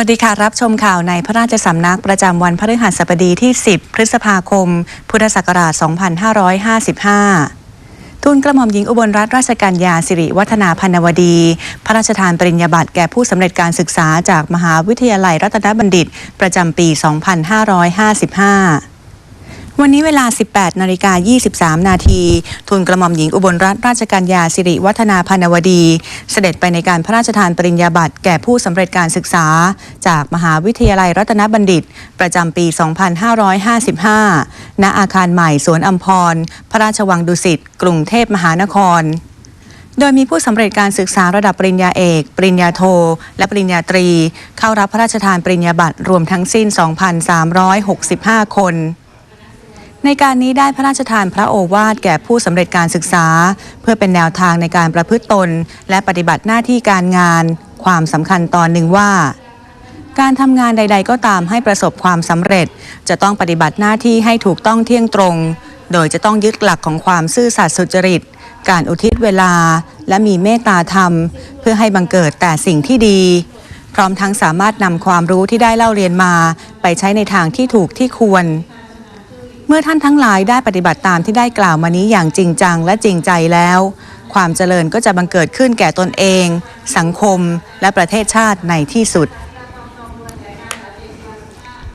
วัสดีค่ะ รับชมข่าวในพระราชสำนักประจำวันพฤหัสบดีที่ 10 พฤษภาคม พุทธศักราช 2555ทูลกระหม่อมหญิงอุบลรัตนราชกัญญาสิริวัฒนาพันวดี พระราชทานปริญญาบัตรแก่ผู้สำเร็จการศึกษาจากมหาวิทยาลัยรัตนบัณฑิต ประจำปี 2555 วันนี้เวลา 18นาฬิกา23 นาทีทูลกระหม่อมหญิงอุบลรัตนราชกัญญาสิริวัฒนาพานวดี เสด็จไปในการพระราชทานปริญญาบัตรแก่ผู้สำเร็จการศึกษา จากมหาวิทยาลัยรัตนบัณฑิต ประจำปี 2555 ณ อาคารใหม่สวนอัมพร พระราชวังดุสิต กรุงเทพมหานครโดยมีผู้สำเร็จการศึกษาระดับปริญญาเอก ปริญญาโท และปริญญาตรี เข้ารับพระราชทานปริญญาบัตรรวมทั้งสิ้น 2,365 คน ในการนี้ได้พระราชทานพระโอวาทแก่ผู้สำเร็จการศึกษา เพื่อเป็นแนวทางในการประพฤติตน และปฏิบัติหน้าที่การงาน ความสำคัญตอนหนึ่งว่า การทำงานใด ๆ ก็ตามให้ประสบความสำเร็จ จะต้องปฏิบัติหน้าที่ให้ถูกต้องเที่ยงตรง โดยจะต้องยึดหลักของความซื่อสัตย์สุจริต การอุทิศเวลา และมีเมตตาธรรม เพื่อให้บังเกิดแต่สิ่งที่ดีพร้อมทั้งสามารถนำความรู้ที่ได้เล่าเรียนมา ไปใช้ในทางที่ถูกที่ควร เมื่อท่านทั้งหลายได้ปฏิบัติตามที่ได้กล่าวมานี้อย่างจริงจังและจริงใจแล้ว ความเจริญก็จะบังเกิดขึ้นแก่ตนเอง สังคมและประเทศชาติในที่สุด